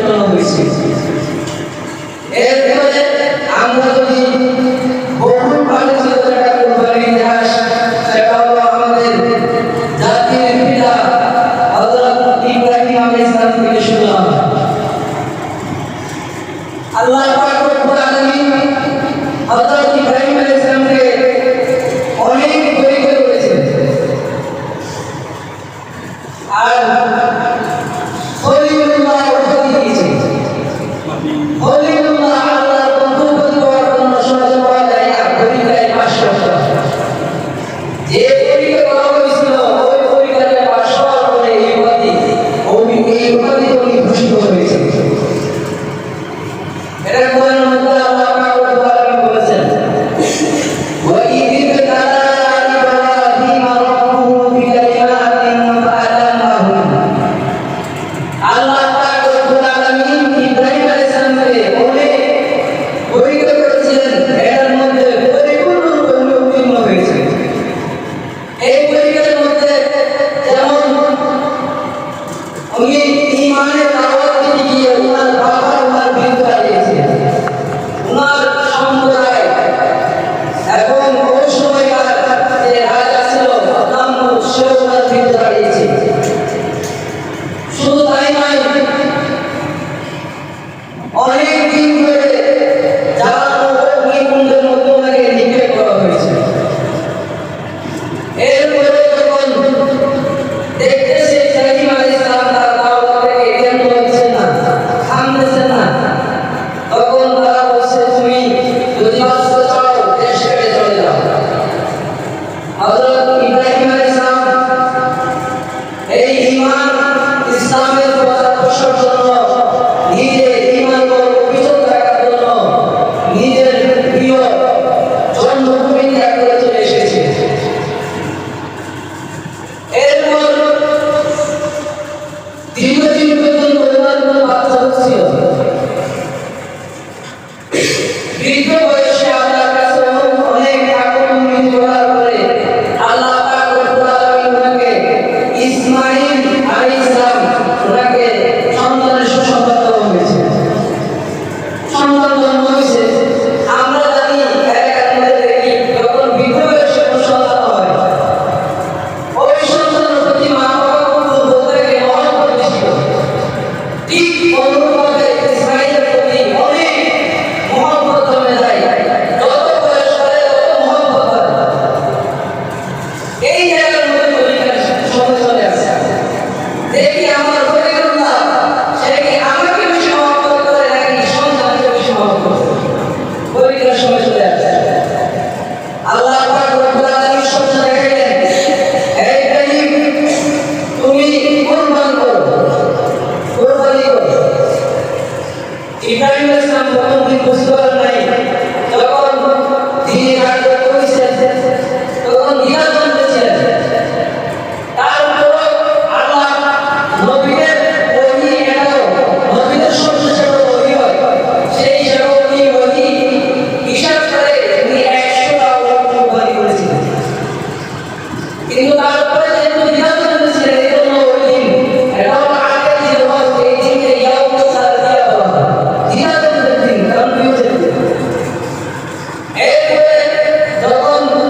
করা হয়েছে। এরপরে আমরা যদি বহু আলোচনা করা কোরবানির ইতিহাস সেটা হলো আমাদের জাতির পিতা আল্লাহ পাক রব্বুল আলামিন হযরত ইব্রাহিম আলাইহিস সালামকে Él y ইসলাম প্রথম দিন বুঝতে পারেন যখন